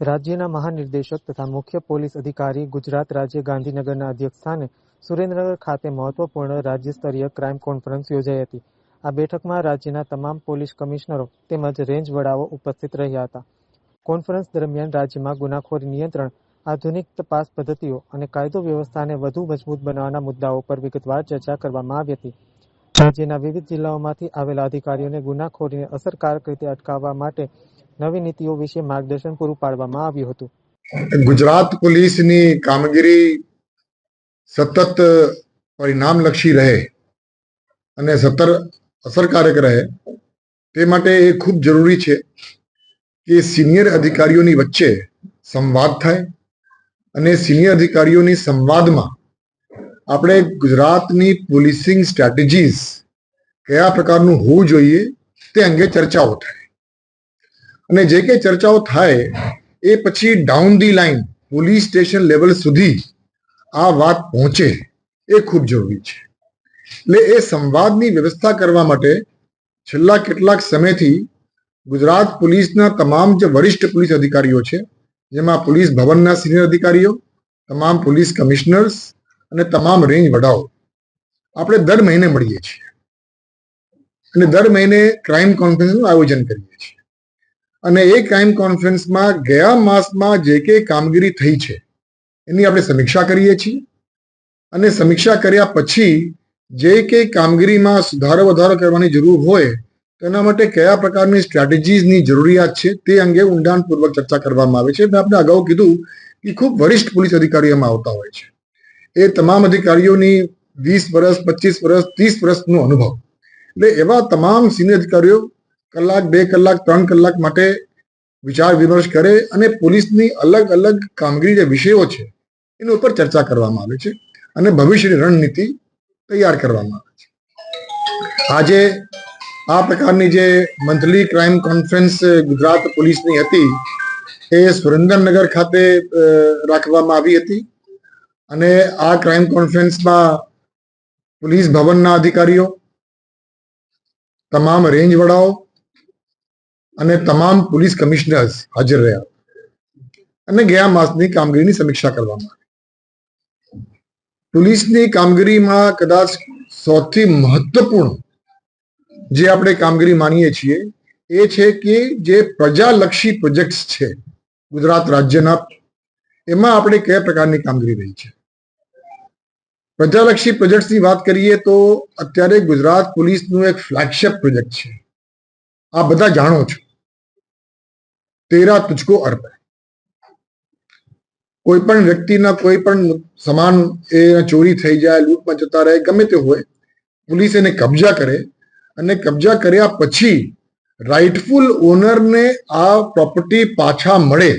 રાજ્યના મહાનિર્દેશક તથા મુખ્ય પોલીસ અધિકારી ગુજરાત રાજ્ય ગાંધીનગરના અધ્યક્ષ સ્થાને સુરેન્દ્રનગર ખાતે મહત્વપૂર્ણ રાજ્ય સ્તરીય ક્રાઇમ કોન્ફરન્સ યોજાઈ હતી. આ બેઠકમાં રાજ્યના તમામ પોલીસ કમિશનરો તેમજ રેન્જ વડાઓ ઉપસ્થિત રહ્યા હતા. કોન્ફરન્સ દરમિયાન રાજ્યમાં ગુનાખોરી નિયંત્રણ, આધુનિક તપાસ પદ્ધતિઓ અને કાયદો વ્યવસ્થાને વધુ મજબૂત બનાવવાના મુદ્દાઓ પર વિગતવાર ચર્ચા કરવામાં આવી હતી. રાજ્યના વિવિધ જિલ્લાઓમાંથી આવેલા અધિકારીઓને ગુનાખોરીને અસરકારક રીતે અટકાવવા માટે નવી નીતિઓ વિશે માર્ગદર્શન પૂરું પાડવામાં આવ્યું હતું. ગુજરાત પોલીસની કામગીરી સતત પરિણામલક્ષી રહે અને સતત અસરકારક રહે, તે માટે એ ખૂબ જરૂરી છે કે સિનિયર અધિકારીઓની વચ્ચે સંવાદ થાય અને સિનિયર અધિકારીઓની સંવાદમાં આપણે ગુજરાતની પોલીસિંગ સ્ટ્રેટેજીસ કયા પ્રકારનું હોવું જોઈએ તે અંગે ચર્ચાઓ થાય. અને જે કંઈ ચર્ચાઓ થાય, એ પછી down the line police station level સુધી આ વાત પહોંચે, એ ખૂબ જરૂરી છે. એટલે એ સંવાદની વ્યવસ્થા કરવા માટે છેલ્લા કેટલાક સમયથી ગુજરાત પોલીસના તમામ જે વરિષ્ઠ પોલીસ અધિકારીઓ છે, જેમાં પોલીસ ભવનના સિનિયર અધિકારીઓ, તમામ પોલીસ કમિશનર્સ અને તમામ રેન્જ વડાઓ, આપણે દર મહિને મળીએ છીએ. અને દર મહિને ક્રાઇમ કોન્ફરન્સનું આયોજન કરીએ છીએ. અને એ ક્રાઇમ કોન્ફરન્સમાં ગયા માસમાં જે કે કામગીરી થઈ છે, એની આપણે સમીક્ષા કરીએ છીએ. અને સમીક્ષા કર્યા પછી જે કંઈ કામગીરીમાં સુધારો વધારો કરવાની જરૂર હોય તેના માટે કયા પ્રકારની સ્ટ્રેટેજીસની જરૂરિયાત છે તે અંગે ઊંડાણપૂર્વક ચર્ચા કરવામાં આવે છે. મેં આપણે અગાઉ કીધું કે ખૂબ વરિષ્ઠ પોલીસ અધિકારીઓમાં આવતા હોય છે. એ તમામ અધિકારીઓની વીસ વર્ષ, પચીસ વર્ષ, ત્રીસ વર્ષનો અનુભવ. એટલે એવા તમામ સિનિયર અધિકારીઓ કલાક, બે કલાક, ત્રણ કલાક માટે વિચાર વિમર્શ કરે અને પોલીસની અલગ અલગ કામગીરી જે વિષયો છે, એની ઉપર ચર્ચા કરવામાં આવે છે અને ભવિષ્યની રણનીતિ તૈયાર કરવામાં આવે છે. આજે આ પ્રકારની જે મંથલી ક્રાઇમ કોન્ફરન્સ ગુજરાત પોલીસની હતી, એ સુરેન્દ્રનગર ખાતે રાખવામાં આવી હતી અને આ ક્રાઇમ કોન્ફરન્સમાં પોલીસ ભવનના અધિકારીઓ, તમામ રેન્જ વડાઓ અને તમામ પોલીસ કમિશનર્સ હાજર રહ્યા. અને ગયા માસની કામગીરીની સમીક્ષા કરવામાં આવી. પોલીસની કામગીરીમાં કદાચ સૌથી મહત્વપૂર્ણ જે આપણે કામગીરી માનીએ છીએ એ છે કે જે પ્રજાલક્ષી પ્રોજેક્ટ્સ છે ગુજરાત રાજ્યના, એમાં આપણે કયા પ્રકારની કામગીરી રહી છે? પ્રજાલક્ષી પ્રોજેક્ટ્સની વાત કરીએ તો અત્યારે ગુજરાત પોલીસનું એક ફ્લેગશિપ પ્રોજેક્ટ છે. આ બધા જાણો છો. તેરા તુજકો અર્પણ કોઈ પણ વ્યક્તિના કોઈ પણ સમાન એ ચોરી થઈ જાય લૂંટમાં જતા રહે ગમે તે હોય પોલીસ એને કબજા કરે અને કબજા કર્યા પછી રાઇટફુલ ઓનરને આ પ્રોપર્ટી પાછા મળે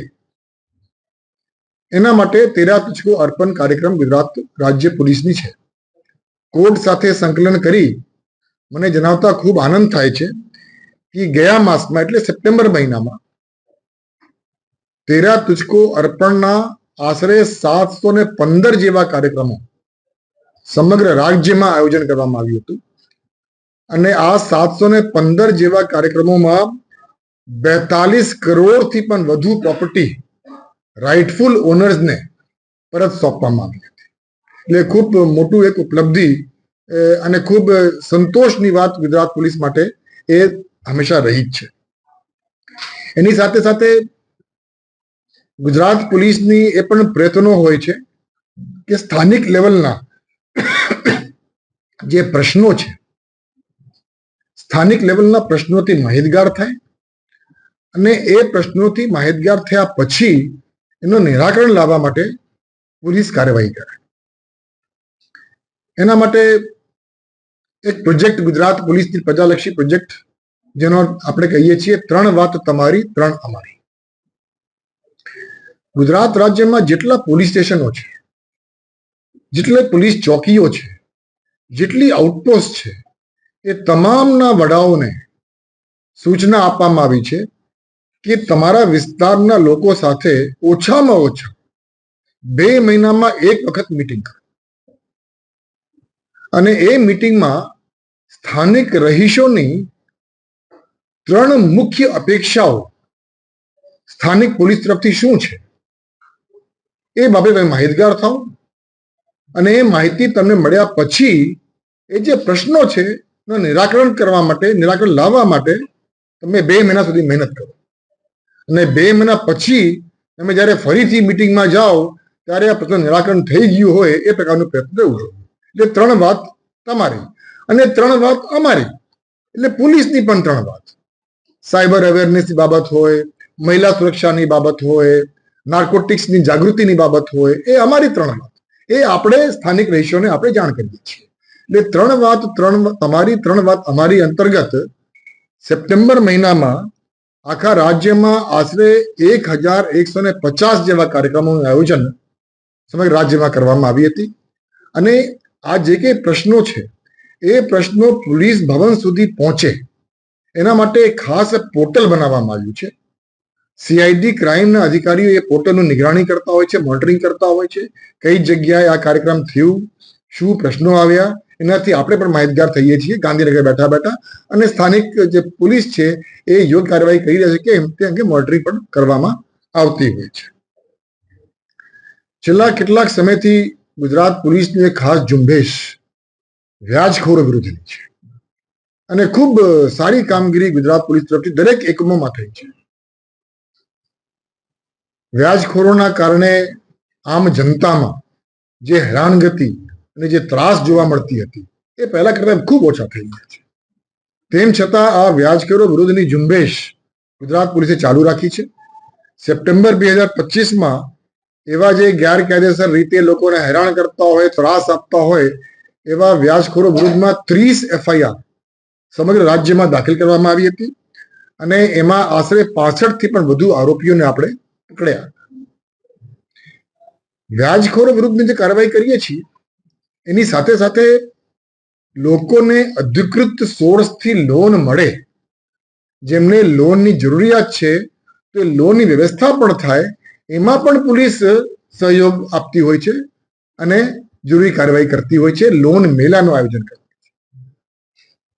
એના માટે તેરા તુચકો અર્પણ કાર્યક્રમ ગુજરાત રાજ્ય પોલીસની છે કોર્ટ સાથે સંકલન કરી મને જણાવતા ખૂબ આનંદ થાય છે કે ગયા માસમાં એટલે સપ્ટેમ્બર મહિનામાં તેરા તુજકો અર્પણના આશરે સાતસો ને પંદર જેવા કાર્યક્રમો સમગ્ર રાજ્યમાં આયોજન કરવામાં આવ્યું હતું અને આ સાતસો ને પંદર જેવા કાર્યક્રમોમાં બેતાલીસ કરોડથી પણ વધુ પ્રોપર્ટી રાઇટફુલ ઓનર્સને પરત સોંપવામાં આવી હતી એટલે ખૂબ મોટું એક ઉપલબ્ધિ અને ખૂબ સંતોષની વાત ગુજરાત પોલીસ માટે એ હંમેશા રહી જ છે. એની સાથે સાથે ગુજરાત પોલીસની એ પણ પ્રયત્નો હોય છે કે સ્થાનિક લેવલના જે પ્રશ્નો છે, સ્થાનિક લેવલના પ્રશ્નોથી માહિતગાર થાય અને એ પ્રશ્નોથી માહિતગાર થયા પછી એનું નિરાકરણ લાવવા માટે પોલીસ કાર્યવાહી કરે. એના માટે એક પ્રોજેક્ટ ગુજરાત પોલીસની પ્રજાલક્ષી પ્રોજેક્ટ, જેનો આપણે કહીએ છીએ, ત્રણ વાત તમારી, ત્રણ અમારી. ગુજરાત રાજ્યમાં જેટલા પોલીસ સ્ટેશનો છે, જેટલી પોલીસ ચોકીઓ છે, જેટલી આઉટપોસ્ટ છે, એ તમામના વડાઓને સૂચના આપવામાં આવી છે કે તમારા વિસ્તારના લોકો સાથે ઓછામાં ઓછા બે મહિનામાં એક વખત મીટિંગ કરો. અને એ મિટિંગમાં સ્થાનિક રહીશોની ત્રણ મુખ્ય અપેક્ષાઓ સ્થાનિક પોલીસ તરફથી શું છે? એ બાબતે તમે માહિતગાર થાઓ. અને એ માહિતી તમને મળ્યા પછી એ જે પ્રશ્નો છે, એનું નિરાકરણ કરવા માટે, નિરાકરણ લાવવા માટે તમે બે મહિના સુધી મહેનત કરો. અને બે મહિના પછી તમે જ્યારે ફરીથી મિટિંગમાં જાઓ, ત્યારે આ પ્રશ્ન નિરાકરણ થઈ ગયું હોય એ પ્રકારનું પ્રયત્ન કરવું જોઈએ. એટલે ત્રણ વાત તમારી અને ત્રણ વાત અમારી. એટલે પોલીસની પણ ત્રણ વાત. સાયબર અવેરનેસની બાબત હોય, મહિલા સુરક્ષાની બાબત હોય નાર્કોટિક્સની જાગૃતિની બાબત હોય, એ અમારી ત્રણ વાત. એ આપણે સ્થાનિક રહીશોને આપણે જાણ કરીએ છીએ. એટલે ત્રણ વાત, ત્રણ તમારી ત્રણ વાત અમારી અંતર્ગત સપ્ટેમ્બર મહિનામાં આખા રાજ્યમાં આશરે એક હજાર એકસો ને પચાસ જેવા કાર્યક્રમોનું આયોજન સમગ્ર રાજ્યમાં કરવામાં આવી હતી. અને આ જે કંઈ પ્રશ્નો છે, એ પ્રશ્નો પોલીસ ભવન સુધી પહોંચે. એના માટે ખાસ પોર્ટલ બનાવવામાં આવ્યું છે. સીઆઈડી ક્રાઇમના અધિકારીઓ એ પોર્ટલનું નિગરાણી કરતા હોય છે મોનિટરિંગ કરતા હોય છે, કઈ જગ્યાએ આ કાર્યક્રમ થયું, શું પ્રશ્નો આવ્યા, એનાથી આપણે પણ માહિતગાર થઈએ છીએ, ગાંધીનગર બેઠા બેઠા, અને સ્થાનિક જે પોલીસ છે એ યોગ્ય કાર્યવાહી કરી રહ્યા છે કે તે અંગે મોનિટરિંગ પણ કરવામાં આવતી હોય છે. છેલ્લા કેટલાક સમયથી ગુજરાત પોલીસની એક ખાસ ઝુંબેશ વ્યાજખોરો વિરુદ્ધની છે. અને ખૂબ સારી કામગીરી ગુજરાત પોલીસ તરફથી દરેક એકમોમાં થઈ છે. વ્યાજખોરોના કારણે આમ જનતામાં જે હેરાનગતિ અને જે ત્રાસ જોવા મળતી હતી, એ પહેલા કરતા ખૂબ ઓછા થઈ ગયા છે. તેમ છતાં આ વ્યાજખોરો વિરુદ્ધની ઝુંબેશ ગુજરાત પોલીસે ચાલુ રાખી છે. સપ્ટેમ્બર બે હજાર પચીસમાં એવા જે ગેરકાયદેસર રીતે લોકોને હેરાન કરતા હોય, ત્રાસ આપતા હોય, એવા વ્યાજખોરો વિરુદ્ધમાં ત્રીસ એફઆઈઆર સમગ્ર રાજ્યમાં દાખલ કરવામાં આવી હતી. અને એમાં આશરે પાસઠથી પણ વધુ આરોપીઓને આપણે પકડ્યા. વ્યાજખોરો વિરુદ્ધની જે કાર્યવાહી કરીએ છીએ, એની સાથે સાથે લોકોને અધિકૃત સોર્સથી લોન મળે, જેમને લોનની જરૂરિયાત છે, તો લોનની વ્યવસ્થા પણ થાય, એમાં પણ પોલીસ સહયોગ આપતી હોય છે અને જરૂરી કાર્યવાહી કરતી હોય છે, લોન મેળાનું આયોજન કરતી છે.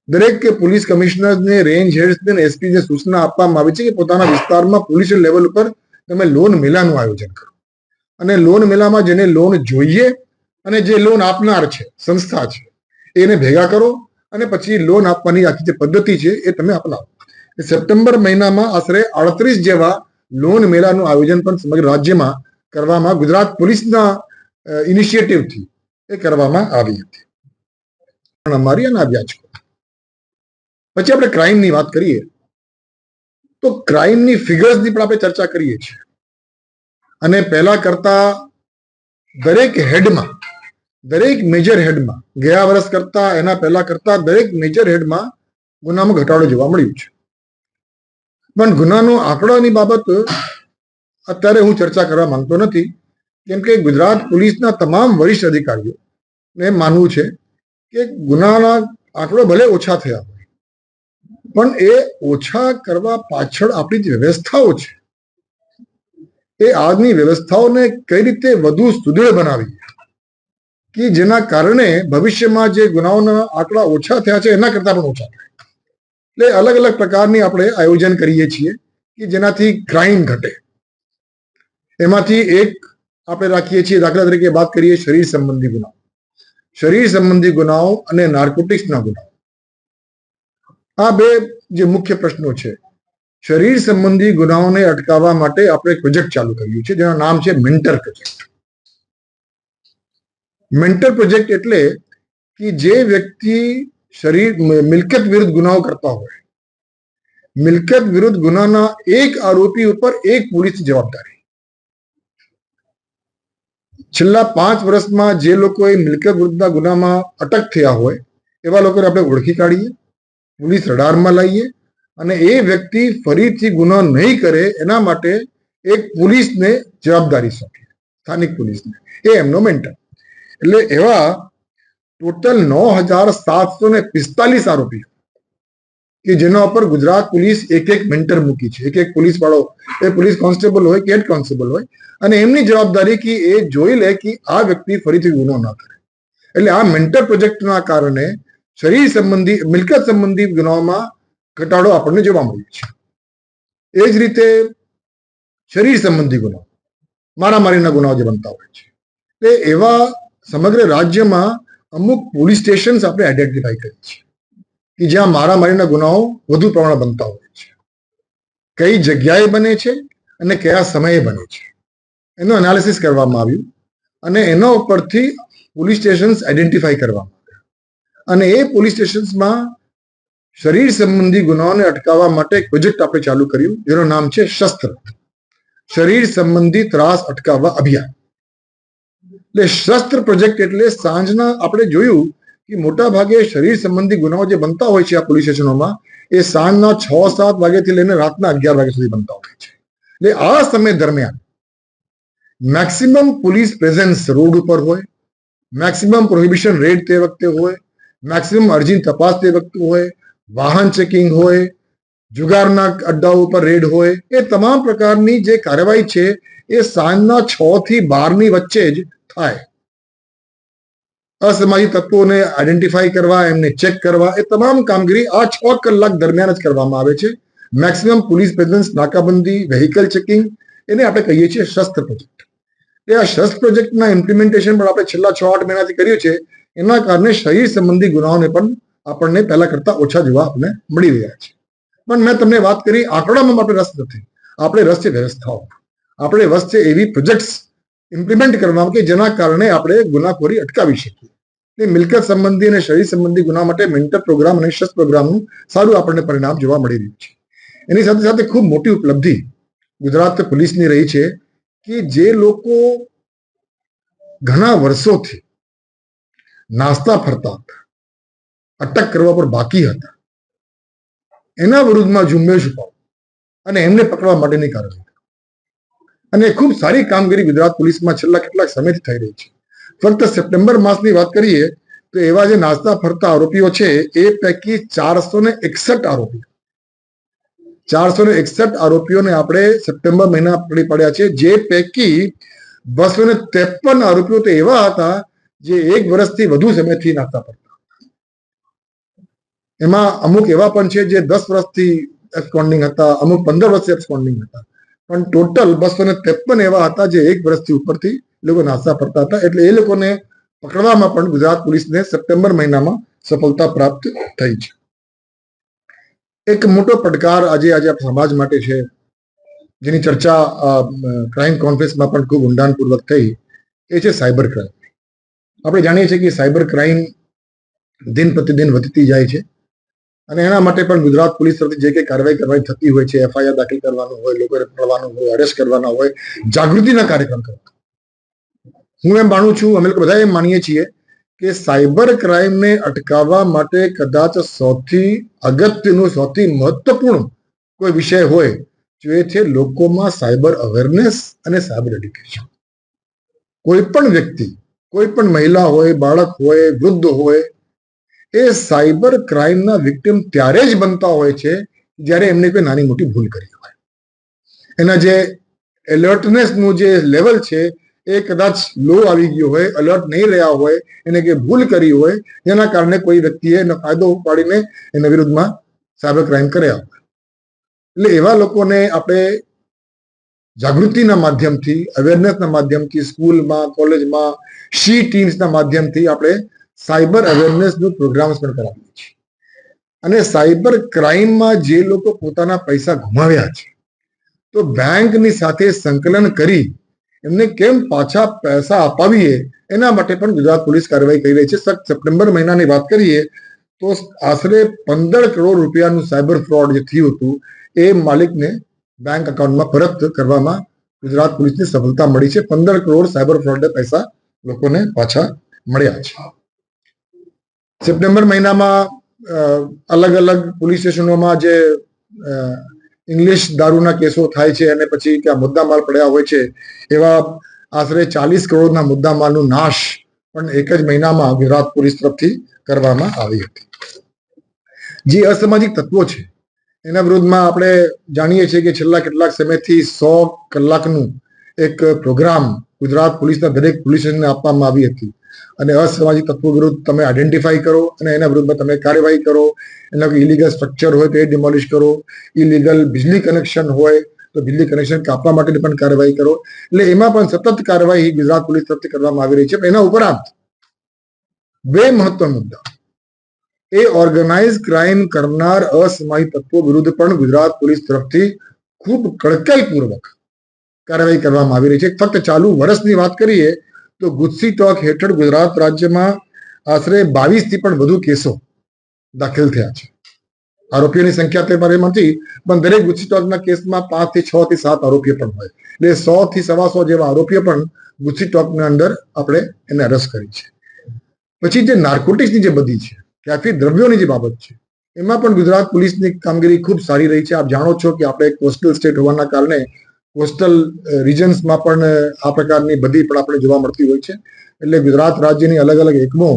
દરેક પોલીસ કમિશનરને, રેન્જ એસપી એસપીને સૂચના આપવામાં આવી છે કે પોતાના વિસ્તારમાં પોલીસ લેવલ ઉપર તમે લોન મેળાનું આયોજન કરો. અને લોન મેળામાં જેને લોન જોઈએ અને જે લોન આપનાર છે, સંસ્થા છે, એને ભેગા કરો અને પછી લોન આપવાની આખી જે પદ્ધતિ છે એ તમે અપનાવો. સપ્ટેમ્બર મહિનામાં આશરે અડત્રીસ જેવા લોન મેળાનું આયોજન પણ સમગ્ર રાજ્યમાં કરવામાં, ગુજરાત પોલીસના ઇનિશિયેટિવથી એ કરવામાં આવી હતી. અમારી અને આવ્યા છે પછી આપણે ક્રાઇમની વાત કરીએ. તો ક્રાઇમની ફિગર્સની પણ આપણે ચર્ચા કરીએ છીએ. અને પહેલા કરતા દરેક હેડમાં દરેક મેજર હેડમાં ગયા વર્ષ કરતા, એના પહેલા કરતા દરેક મેજર હેડમાં ગુનામાં ઘટાડો જોવા મળ્યો છે. પણ ગુનાનો આંકડાની બાબત અત્યારે હું ચર્ચા કરવા માંગતો નથી. કેમ કે ગુજરાત પોલીસના તમામ વરિષ્ઠ અધિકારીઓ ને માનવું છે કે ગુનાના આંકડો ભલે ઓછા થયા પણ એ ઓછા કરવા પાછળ આપણી જે વ્યવસ્થાઓ છે, એ આજની વ્યવસ્થાઓને કઈ રીતે વધુ સુદૃઢ બનાવી? કે જેના કારણે ભવિષ્યમાં જે ગુનાઓના આંકડા ઓછા થયા છે, એના કરતા પણ ઓછા થાય. એટલે અલગ અલગ પ્રકારની આપણે આયોજન કરીએ છીએ કે જેનાથી ક્રાઇમ ઘટે. એમાંથી એક આપણે રાખીએ છીએ, દાખલા તરીકે વાત કરીએ શરીર સંબંધી ગુનાઓ. શરીર સંબંધી ગુનાઓ અને નાર્કોટિક્સના ગુનાઓ. આ બે જે મુખ્ય પ્રશ્નો છે. શરીર સંબંધી ગુનાઓને અટકાવવા માટે આપણે પ્રોજેક્ટ ચાલુ કર્યું છે, જેનું નામ છે મેન્ટર પ્રોજેક્ટ. મેન્ટર પ્રોજેક્ટ એટલે કે જે વ્યક્તિ શરીર મિલકત વિરુદ્ધ ગુનાઓ કરતા હોય. મિલકત વિરુદ્ધ ગુનાના એક આરોપી ઉપર એક પોલીસની જવાબદારી. છેલ્લા પાંચ વર્ષમાં જે લોકોએ મિલકત વિરુદ્ધના ગુનામાં અટક થયા હોય, એવા લોકોને આપણે ઓળખી કાઢીએ. પોલીસ રડારમાં લાવીએ અને એ વ્યક્તિ ફરીથી ગુનો નહીં કરે એના માટે એક પોલીસને જવાબદારી સોંપીએ, સ્થાનિક પોલીસને. એ એમનો મેન્ટર એટલે એવા ટોટલ નવ હજાર સાતસો ને પિસ્તાલીસ આરોપી કે જેના ઉપર ગુજરાત પોલીસ એક એક મેન્ટર મૂકી છે. એક એક પોલીસ વાળો એ પોલીસ કોન્સ્ટેબલ હોય કે હેડ કોન્સ્ટેબલ હોય, અને એમની જવાબદારી કે એ જોઈ લે કે આ વ્યક્તિ ફરીથી ગુનો ન કરે. એટલે આ મેન્ટર પ્રોજેક્ટના કારણે શરીર સંબંધી, મિલકત સંબંધી ગુનાઓમાં ઘટાડો આપણને જોવા મળ્યો છે. એ જ રીતે શરીર સંબંધી ગુનાઓ, મારામારીના ગુનાઓ જે બનતા હોય છે. એટલે એવા સમગ્ર રાજ્યમાં અમુક પોલીસ સ્ટેશન્સ આપણે આઈડેન્ટિફાઈ કરીએ છીએ કે જ્યાં મારામારીના ગુનાઓ વધુ પ્રમાણમાં બનતા હોય છે. કઈ જગ્યાએ બને છે અને કયા સમયે બને છે. એનું એનાલિસિસ કરવામાં આવ્યું અને એના ઉપરથી પોલીસ સ્ટેશન્સ આઈડેન્ટિફાઈ કરવામાં અને એ પોલીસ સ્ટેશન્સમાં શરીર સંબંધી ગુનાઓને અટકાવવા માટે એક પ્રોજેક્ટ આપણે ચાલુ કર્યું, જેનું નામ છે શસ્ત્ર. શરીર સંબંધી ત્રાસ અટકાવવા અભિયાન. એટલે શસ્ત્ર પ્રોજેક્ટ એટલે સાંજના આપણે જોયું કે મોટા ભાગે શરીર સંબંધી ગુનાઓ જે બનતા હોય છે આ પોલીસ સ્ટેશનોમાં, એ સાંજના છ, સાત વાગ્યાથી લઈને રાતના અગિયાર વાગ્યા સુધી બનતા હોય છે. એટલે આ સમય દરમિયાન મેક્સિમમ પોલીસ પ્રેઝન્સ રોડ ઉપર હોય, મેક્સિમમ પ્રોહિબિશન રેડ તે વખતે હોય મેક્સિમમ અરજી તપાસ તે વખતે હોય, વાહન ચેકિંગ હોય, જુગારના અડ્ડાઓ ઉપર રેડ હોય, એ તમામ પ્રકારની જે કાર્યવાહી છે, એ સાંજના છ થી બારની વચ્ચે જ થાય. અસામાજિક તત્વોને આઈડેન્ટિફાઈ કરવા, એમને ચેક કરવા, એ તમામ કામગીરી આ છ કલાક દરમિયાન જ કરવામાં આવે છે. મેક્સિમમ પોલીસ પ્રેઝન્સ નાકાબંધી વેહિકલ ચેકિંગ એને આપણે કહીએ છીએ શસ્ત્ર પ્રોજેક્ટ એ આ શસ્ત્ર પ્રોજેક્ટના ઇમ્પ્લિમેન્ટેશન પણ આપણે છેલ્લા છ આઠ મહિનાથી કર્યું છે. એના કારણે શરીર સંબંધી ગુનાઓને પણ આપણને પહેલા કરતા ઓછા જોવા આપણને મળી રહ્યા છે. પણ મેં તમને વાત કરી, આંકડામાં આપણે રસ નથી. આપણે રસ છે વ્યવસ્થાઓ. આપણે રસ છે એવી પ્રોજેક્ટ્સ ઇમ્પ્લિમેન્ટ કરવામાં કે જેના કારણે આપણે ગુનાખોરી અટકાવી શકીએ. એ મિલકત સંબંધી અને શરીર સંબંધી ગુના માટે મેન્ટર પ્રોગ્રામ અને શસ્ત્ર પ્રોગ્રામનું સારું આપણને પરિણામ જોવા મળી રહ્યું છે. એની સાથે સાથે ખૂબ મોટી ઉપલબ્ધિ ગુજરાત પોલીસની રહી છે કે જે લોકો ઘણા વર્ષોથી નાસ્તા ફરતા હતા. અટક કરવા પર બાકી હતા. એના વિરુદ્ધમાં ઝુંબેશ ઉપાડો અને એમને પકડવા માટેની કાર્યવાહી અને ખૂબ સારી કામગીરી ગુજરાત પોલીસમાં છેલ્લા કેટલાક સમયથી થઈ રહી છે. ફક્ત સપ્ટેમ્બર માસની વાત કરીએ તો એવા જે નાસ્તા ફરતા આરોપીઓ છે, એ પૈકી ચારસો ને એકસઠ આરોપીઓ ચારસો ને એકસઠ આરોપીઓને આપણે સપ્ટેમ્બર મહિના પકડી પડ્યા છે. જે પૈકી બસો ને ત્રેપન આરોપીઓ તો એવા હતા જે એક વર્ષથી વધુ સમયથી નાસ્તા પડતા. એમાં અમુક એવા પણ છે જે દસ વર્ષથી એબ્સકોન્ડિંગ હતા, અમુક પંદર વર્ષથી એબ્સકોન્ડિંગ હતા. પણ ટોટલ બસો ને ત્રેપન એવા હતા જે એક વર્ષથી ઉપરથી લોકો નાસ્તા પડતા હતા. એટલે એ લોકોને પકડવામાં પણ ગુજરાત પોલીસને સપ્ટેમ્બર મહિનામાં સફળતા પ્રાપ્ત થઈ છે. એક મોટો પડકાર આજે આજે સમાજ માટે છે, જેની ચર્ચા ક્રાઇમ કોન્ફરન્સમાં પણ ખૂબ ઊંડાણપૂર્વક થઈ, એ છે સાયબર ક્રાઇમ આપણે જાણીએ છીએ કે સાયબર ક્રાઇમ દિન પ્રતિદિન વધતી જાય છે. અને એના માટે પણ ગુજરાત પોલીસ તરફથી જે કંઈ કાર્યવાહી કરવાની થતી હોય છે, એફઆઈઆર દાખલ કરવાનું હોય લોકોને પકડવાનું હોય અરેસ્ટ કરવાના હોય, જાગૃતિના કાર્યક્રમ કરવા હું એમ માનું છું, અમે લોકો બધા એમ માનીએ છીએ કે સાયબર ક્રાઇમને અટકાવવા માટે કદાચ સૌથી અગત્યનું, સૌથી મહત્વપૂર્ણ કોઈ વિષય હોય જો એ છે લોકોમાં સાયબર અવેરનેસ અને સાયબર એડ્યુકેશન કોઈ પણ વ્યક્તિ કોઈ પણ મહિલા હોય, બાળક હોય, વૃદ્ધ હોય, એ સાયબર ક્રાઇમના વિક્ટિમ ત્યારે જ બનતા હોય છે જ્યારે એમને કોઈ નાની મોટી ભૂલ કરી હોય. એના જે એલર્ટનેસનું જે લેવલ છે એ કદાચ લો આવી ગયો હોય અલર્ટ નહીં રહ્યા હોય, એને કે ભૂલ કરી હોય, જેના કારણે કોઈ વ્યક્તિએ એનો ફાયદો ઉપાડીને એના વિરુદ્ધમાં સાયબર ક્રાઇમ કર્યા હોય. એટલે એવા લોકોને આપણે જાગૃતિના માધ્યમથી અવેરનેસના માધ્યમથી, સ્કૂલમાં, કોલેજમાં શી ટીમ્સના માધ્યમથી આપણે સાયબર અવેરનેસનું પ્રોગ્રામ્સ પણ કરાવીએ છીએ. અને સાયબર ક્રાઇમમાં જે લોકો પોતાના પૈસા ગુમાવ્યા છે, તો બેંકની સાથે સંકલન કરી એમને કેમ પાછા પૈસા અપાવીએ? એના માટે પણ ગુજરાત પોલીસ કાર્યવાહી કરી રહી છે. સપ્ટેમ્બર મહિનાની વાત કરીએ, તો આશરે પંદર કરોડ રૂપિયાનું સાયબર ફ્રોડ જે થયું હતું, એ માલિકને બેંક અકાઉન્ટમાં પરત કરવામાં ગુજરાત પોલીસને સફળતા મળી છે. પંદર કરોડ સાયબર ફ્રોડના પૈસા લોકોને પાછા મળ્યા છે. સપ્ટેમ્બર મહિનામાં અલગ અલગ પોલીસ સ્ટેશનોમાં જે ઇંગ્લિશ દારૂના કેસો થાય છે અને પછી ત્યાં મુદ્દામાલ પડ્યા હોય છે, એવા આશરે ચાલીસ કરોડના મુદ્દામાલનું નાશ પણ એક જ મહિનામાં ગુજરાત પોલીસ તરફથી કરવામાં આવી હતી. જે અસામાજિક તત્વો છે, એના વિરુદ્ધમાં આપણે જાણીએ છીએ કે છેલ્લા કેટલાક સમયથી સો કલાકનું એક પ્રોગ્રામ ગુજરાત પોલીસના દરેક પોલીસ સ્ટેશનને આપવામાં આવી હતી. અને અસામાજિક તત્વો વિરુદ્ધ તમે આઈડેન્ટિફાઈ કરો અને એના વિરુદ્ધમાં તમે કાર્યવાહી કરો. એના કોઈ ઇલીગલ સ્ટ્રક્ચર હોય તો એ ડિમોલિશ કરો. ઇલીગલ બિજલી કનેક્શન હોય તો બિજલી કનેક્શન કાપવા માટેની પણ કાર્યવાહી કરો. એટલે એમાં પણ સતત કાર્યવાહી ગુજરાત પોલીસ તરફથી કરવામાં આવી રહી છે. એના ઉપરાંત બે મહત્વના મુદ્દા. એ ઓર્ગેનાઇઝ ક્રાઇમ કરનાર અસામાજિક તત્વો વિરુદ્ધ પણ ગુજરાત પોલીસ તરફથી ખૂબ કડકાઈપૂર્વક કાર્યવાહી કરવામાં આવી રહી છે. ફક્ત ચાલુ વર્ષની વાત કરીએ તો ગુજસી ટોક હેઠળ ગુજરાત રાજ્યમાં આશરે બાવીસથી પણ વધુ કેસો દાખલ થયા છે. આરોપીઓની સંખ્યા તે મારે નથી પણ દરેક ગુજસી ટોકના કેસમાં પાંચથી છ થી સાત આરોપીઓ પણ હોય. એટલે સો થી સવા સો જેવા આરોપીઓ પણ ગુજસી ટોકના અંદર આપણે એને અરેસ્ટ કરી છે. પછી જે નાર્કોટિક્સની જે બધી છે કેફી દ્રવ્યોની જે બાબત છે, એમાં પણ ગુજરાત પોલીસની કામગીરી ખૂબ સારી રહી છે. આપ જાણો છો કે આપણે કોસ્ટલ સ્ટેટ હોવાના કારણે કોસ્ટલ રિજન્સમાં પણ આ પ્રકારની બધી પણ આપણે જોવા મળતી હોય છે. એટલે ગુજરાત રાજ્યની અલગ અલગ એકમો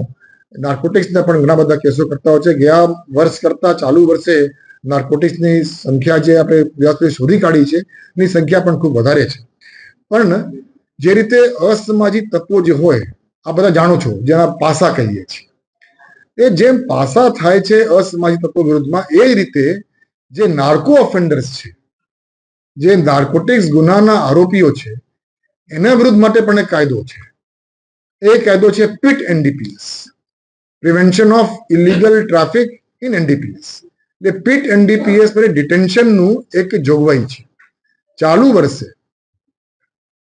નાર્કોટિક્સના પણ ઘણા બધા કેસો કરતા હોય છે. ગયા વર્ષ કરતા ચાલુ વર્ષે નાર્કોટિક્સની સંખ્યા જે આપણે ગુજરાત શોધી કાઢી છે, એની સંખ્યા પણ ખૂબ વધારે છે. પણ જે રીતે અસામાજિક તત્વો જે હોય, આ બધા જાણો છો, જેના પાસા કહીએ છીએ. એ જેમ પાસા થાય છે અસામાજિક તત્વો વિરુદ્ધમાં, એ રીતે જે નાર્કો ઓફેન્ડર્સ છે જે નાર્કોટિક્સ ગુનાના આરોપીઓ છે, એના વિરુદ્ધ માટે પણ એક કાયદો છે. એ કાયદો છે PIT NDPS prevention of illegal traffic in NDPS એટલે પીટ એનડીપીએસ પર ડિટેન્શનનું એક જોગવાઈ છે. ચાલુ વર્ષે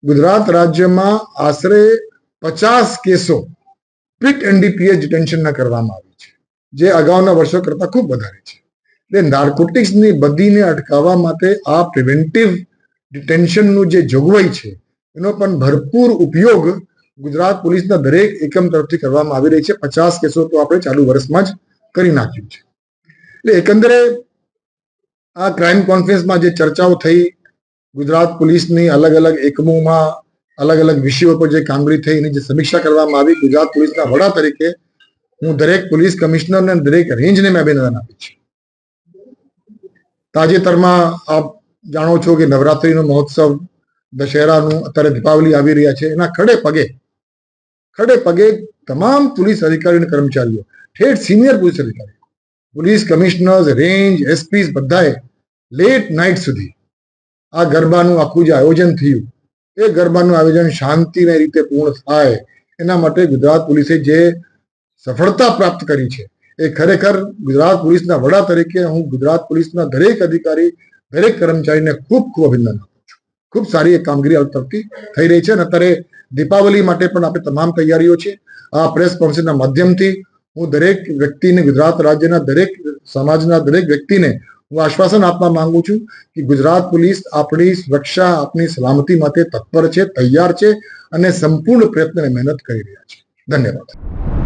ગુજરાત રાજ્યમાં આશરે પચાસ કેસો પીટ એનડીપીએસ ડિટેન્શનના કરવામાં આવી છે, જે અગાઉના વર્ષો કરતા ખૂબ વધારે છે. એટલે નાર્કોટિક્સની બદીને અટકાવવા માટે આ પ્રિવેન્ટિવ ડિટેન્શનનું જે જોગવાઈ છે, એનો પણ ભરપૂર ઉપયોગ ગુજરાત પોલીસના દરેક એકમ તરફથી કરવામાં આવી રહી છે. પચાસ કેસો તો આપણે ચાલુ વર્ષમાં જ કરી નાખ્યું છે. એટલે એકંદરે આ ક્રાઇમ કોન્ફરન્સમાં જે ચર્ચાઓ થઈ, ગુજરાત પોલીસની અલગ અલગ એકમોમાં અલગ અલગ વિષયો પર જે કામગીરી થઈ, એની જે સમીક્ષા કરવામાં આવી, ગુજરાત પોલીસના વડા તરીકે હું દરેક પોલીસ કમિશનરને દરેક રેન્જને મેં અભિનંદન આપી છે. તાજેતરમાં આપ જાણો છો કે નવરાત્રીનો મહોત્સવ દશેરાનું અત્યારે દીપાવલી આવી રહ્યા છે. એના ખડે પગે ખડે પગે તમામ પોલીસ અધિકારી અને કર્મચારીઓ, ઠેઠ સિનિયર પોલીસ અધિકારી પોલીસ કમિશનર્સ, રેન્જ એસપી બધાએ લેટ નાઇટ સુધી આ ગરબાનું આખું જે આયોજન થયું, એ ગરબાનું આયોજન શાંતિને રીતે પૂર્ણ થાય, એના માટે ગુજરાત પોલીસે જે સફળતા પ્રાપ્ત કરી છે એ ખરેખર ગુજરાત પોલીસના વડા તરીકે હું ગુજરાત પોલીસના દરેક અધિકારી, દરેક કર્મચારીને ખૂબ ખૂબ અભિનંદન આપું છું. ખૂબ સારી એક કામગીરી તરફથી થઈ રહી છે અને અત્યારે દીપાવલી માટે પણ આપણે તમામ તૈયારીઓ છે. આ પ્રેસ કોન્ફરન્સના માધ્યમથી હું દરેક વ્યક્તિને ગુજરાત રાજ્યના દરેક સમાજના દરેક વ્યક્તિને હું આશ્વાસન આપવા માંગુ છું કે ગુજરાત પોલીસ આપણી સુરક્ષા આપણી સલામતી માટે તત્પર છે, તૈયાર છે અને સંપૂર્ણ પ્રયત્ન અને મહેનત કરી રહ્યા છે. ધન્યવાદ.